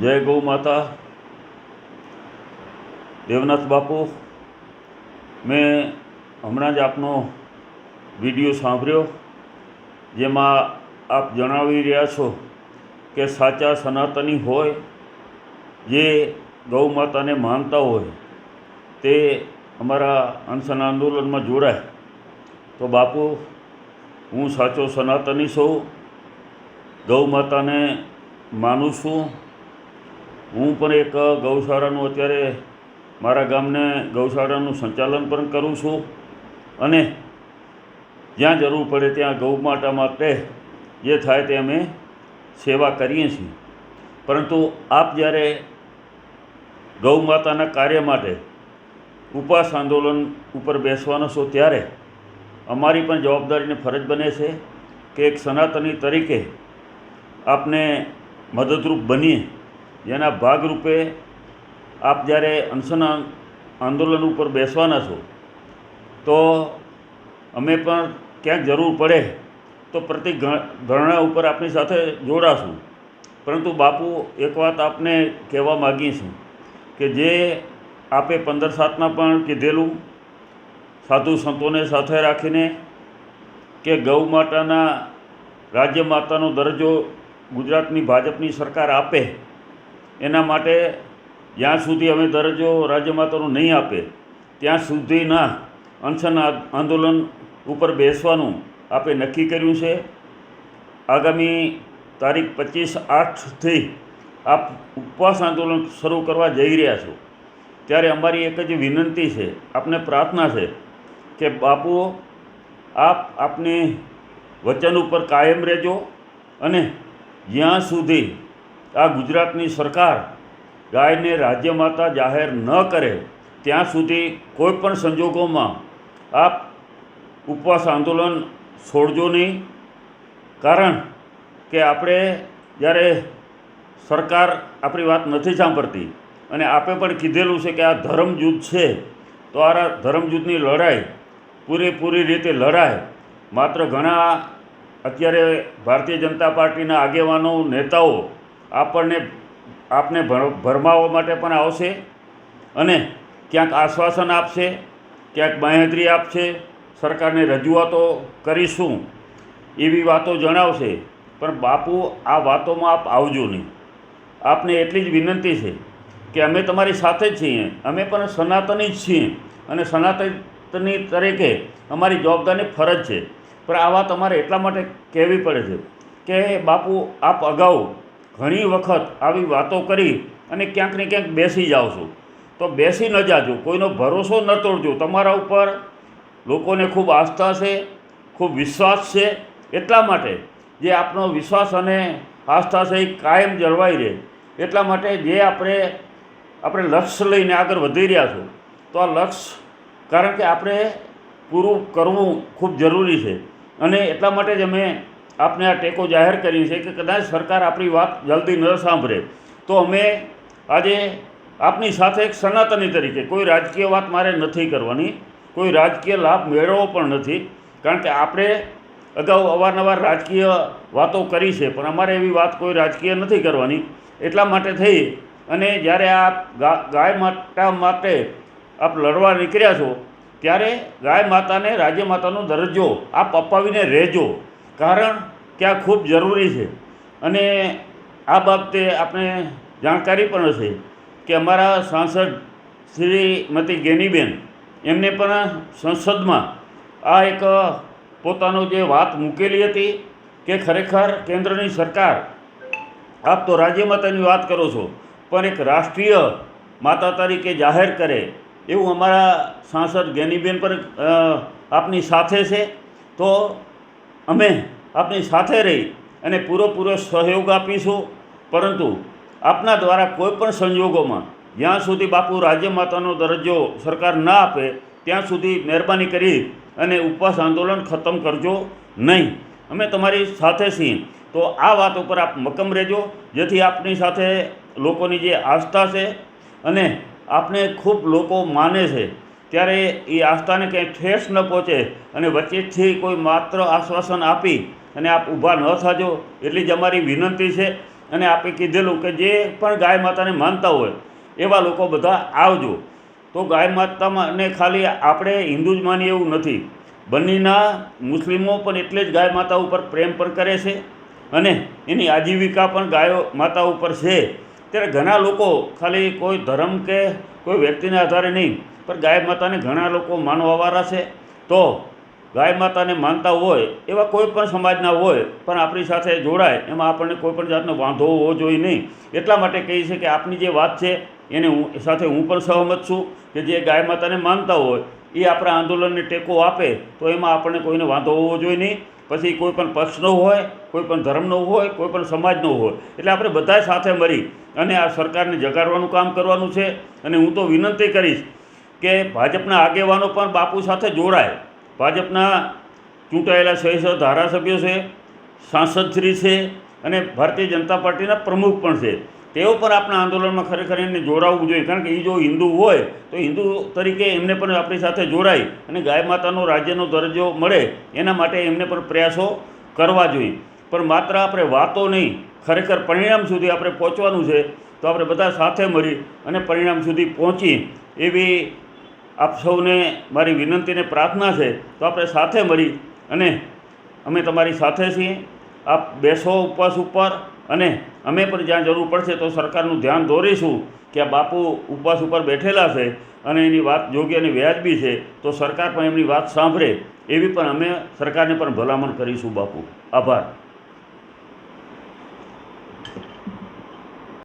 જય ગૌ માતા. દેવનાથ બાપુ, મેં હમણાં જ આપનો વીડિયો સાંભળ્યો, જેમાં આપ જણાવી રહ્યા છો કે સાચા સનાતની હોય, જે ગૌ માતાને માનતા હોય, તે અમારા અનશન આંદોલનમાં જોડાય. તો બાપુ, હું સાચો સનાતની છું, ગૌ માતાને માનું છું હું પણ એક ગૌશાળાનું અત્યારે મારા ગામને ગૌશાળાનું સંચાલન પણ કરું છું. અને જ્યાં જરૂર પડે ત્યાં ગૌ માતા માટે જે થાય તે અમે સેવા કરીએ છીએ. પરંતુ આપ જ્યારે ગૌ માતાના કાર્ય માટે ઉપવાસ આંદોલન ઉપર બેસવાનો છો ત્યારે અમારી પણ જવાબદારીને ફરજ બને છે કે એક સનાતની તરીકે આપને મદદરૂપ બનીએ. જેના ભાગરૂપે આપ જ્યારે અનશન આંદોલન ઉપર બેસવાના છો, તો અમે પણ ક્યાંક જરૂર પડે તો પ્રતિ ધરણા ઉપર આપની સાથે જોડાશું. પરંતુ બાપુ, એક વાત આપને કહેવા માગીએ છું કે જે આપે પંદર સાતના પણ કીધેલું, સાધુ સંતોને સાથે રાખીને કે ગૌ માતાના રાજ્ય માતાનો દરજ્જો ગુજરાતની ભાજપની સરકાર આપે એના માટે જ્યાં સુધી અમે દરજ્જો રાજ્ય માતાનો નહીં આપે, ત્યાં સુધીના અનશન આંદોલન ઉપર બેસવાનું આપે નક્કી કર્યું છે. આગામી તારીખ પચીસ આઠથી આપ ઉપવાસ આંદોલન શરૂ કરવા જઈ રહ્યા છો. ત્યારે અમારી એક જ વિનંતી છે, આપને પ્રાર્થના છે કે બાપુ આપ આપને વચન ઉપર કાયમ રહેજો અને જ્યાં સુધી આ ગુજરાતની સરકાર ગાયને રાજ્ય માતા જાહેર ન કરે, ત્યાં સુધી કોઈ પણ સંજોગોમાં આપ ઉપવાસ આંદોલન છોડજો નહીં. કારણ કે આપણે જ્યારે સરકાર આપણી વાત નથી સાંભળતી અને આપે પણ કીધેલું છે કે આ ધર્મયુદ્ધ છે, તો આ ધર્મયુદ્ધની લડાઈ પૂરેપૂરી રીતે લડાય. માત્ર ઘણા અત્યારે ભારતીય જનતા પાર્ટીના આગેવાનો, નેતાઓ આપણને આપને ભરમાવવા માટે પણ આવશે અને ક્યાંક આશ્વાસન આપશે, ક્યાંક બાંહેધરી આપશે, સરકારને રજૂઆતો કરીશું એવી વાતો જણાવશે. પણ બાપુ, આ વાતોમાં આપ આવજો નહીં. આપને એટલી જ વિનંતી છે કે અમે તમારી સાથે જ છીએ. અમે પણ સનાતની જ છીએ અને સનાતની તરીકે અમારી જવાબદારી ફરજ છે. પણ આ વાત અમારે એટલા માટે કહેવી પડે છે કે, બાપુ, આપ અગાઉ ઘણી વખત આવી વાતો કરી અને ક્યાંક ને ક્યાંક બેસી જાઓ છો. તો બેસી ન જાજો, કોઈનો ભરોસો ન તોડજો. તમારા ઉપર લોકોને ખૂબ આસ્થા છે, ખૂબ વિશ્વાસ છે. એટલા માટે જે આપણો વિશ્વાસ અને આસ્થા છે એ કાયમ જળવાઈ રહે. એટલા માટે જે આપણે આપણે લક્ષ્ય લઈને આગળ વધી રહ્યા છો, તો આ લક્ષ્ય કારણ કે આપણે પૂરું કરવું ખૂબ જરૂરી છે. અને એટલા માટે જ અમે આપને આ ટેકો જાહેર કર્યો છે કે કદાચ સરકાર આપણી વાત જલ્દી ન સાંભળે. તો અમે આજે આપની સાથે એક સનાતની તરીકે, કોઈ રાજકીય વાત મારે નથી કરવાની, કોઈ રાજકીય લાભ મેળવવો પણ નથી, કારણ કે આપણે અગાઉ અવારનવાર રાજકીય વાતો કરી છે, પણ અમારે એવી વાત કોઈ રાજકીય નથી કરવાની. એટલા માટે થઈ અને જ્યારે આ ગાય માતા માટે આપ લડવા નીકળ્યા છો, ત્યારે ગાય માતાને રાજ્ય માતાનો દરજ્જો, આપ અપાવીને રહેજો. કારણ કે આ ખૂબ જરૂરી છે. અને આ બાબતે આપણે જાણકારી પણ હશે કે અમારા સાંસદ શ્રીમતી ગેનીબેન, એમને પણ સંસદમાં આ એક પોતાનો જે વાત મૂકેલી હતી કે ખરેખર કેન્દ્રની સરકાર, આપ તો રાજ્ય માતાની વાત કરો છો, પણ એક રાષ્ટ્રીય માતા તરીકે જાહેર કરે એવું અમારા સાંસદ ગેનીબેન પર આપની સાથે છે. તો અમે આપની સાથે રહી અને પૂરેપૂરો સહયોગ આપીશું. પરંતુ આપના દ્વારા કોઈપણ સંજોગોમાં જ્યાં સુધી બાપુ રાજ્ય માતાનો દરજ્જો સરકાર ના આપે, ત્યાં સુધી મહેરબાની કરી અને ઉપવાસ આંદોલન ખતમ કરજો નહીં. અમે તમારી સાથે છીએ. તો આ વાત ઉપર આપ મક્કમ રહેજો. જેથી આપની સાથે લોકોની જે આસ્થા છે અને આપને ખૂબ લોકો માને છે. ત્યારે એ આસ્થાને ક્યાંય ઠેસ ન પહોંચે અને વચ્ચેથી કોઈ માત્ર આશ્વાસન આપી અને આપ ઊભા ન થાજો એટલી જ અમારી વિનંતી છે અને આપે કીધેલું કે જે પણ ગાય માતાને માનતા હોય એવા લોકો બધા આવજો. તો ગાય માતામાં ને ખાલી આપણે હિન્દુ જ માનીએ એવું નથી. બંનેના મુસ્લિમો પણ એટલે જ ગાય માતા ઉપર પ્રેમ પણ કરે છે અને એની આજીવિકા પણ ગાયો માતા ઉપર છે. ત્યારે ઘણા લોકો ખાલી કોઈ ધર્મ કે કોઈ વ્યક્તિના આધારે નહીં, પણ ગાય માતાને ઘણા લોકો માનવાવાળા છે. તો ગાય માતાને માનતા હોય એવા કોઈ પણ સમાજના હોય, પણ આપણી સાથે જોડાય, એમાં આપણને કોઈ પણ જાતનો વાંધો હોવો જોઈએ નહીં. એટલા માટે કહી છે કે આપની જે વાત છે, એને હું સાથે હું પણ સહમત છું કે જે ગાય માતાને માનતા હોય, એ આપણા આંદોલનને ટેકો આપે, તો એમાં આપણને કોઈને વાંધો હોવો જોઈએ નહીં. પછી કોઈ પણ પક્ષનો હોય, કોઈ પણ ધર્મનો હોય, કોઈ પણ સમાજનો હોય. એટલે આપણે બધા સાથે મળી અને આ સરકારને જગાડવાનું કામ કરવાનું છે. અને હું તો વિનંતી કરીશ કે ભાજપના આગેવાનો પણ બાપુ સાથે જોડાય. ભાજપના ચૂંટાયેલા સહીસો ધારાસભ્યો છે સાંસદશ્રી છે અને ભારતીય જનતા પાર્ટીના પ્રમુખ પણ છે. તેઓ પણ આપણા આંદોલનમાં ખરેખર એમને જોડાવવું જોઈએ. કારણ કે એ જો હિન્દુ હોય, તો હિન્દુ તરીકે એમને પણ આપણી સાથે જોડાય અને ગાય માતાનો રાજ્યનો દરજ્જો મળે, એના માટે એમને પણ પ્રયાસો કરવા જોઈએ. પણ માત્ર આપણે વાતો નહીં, ખરેખર પરિણામ સુધી આપણે પહોંચવાનું છે, તો આપણે બધા સાથે મળી અને પરિણામ સુધી પહોંચી એવી આપ સૌને મારી વિનંતીને પ્રાર્થના છે. તો આપણે સાથે મળી અને અમે તમારી સાથે છીએ. આપ બેસો ઉપવાસ ઉપર અને અમે પણ જ્યાં જરૂર પડશે તો સરકારનું ધ્યાન દોરીશું કે આ બાપુ ઉપવાસ ઉપર બેઠેલા છે અને એની વાત યોગ્ય અને વ્યાજબી છે તો સરકાર પણ એમની વાત સાંભળે. એવી પણ અમે સરકારને પણ ભલામણ કરીશું બાપુ. આભાર.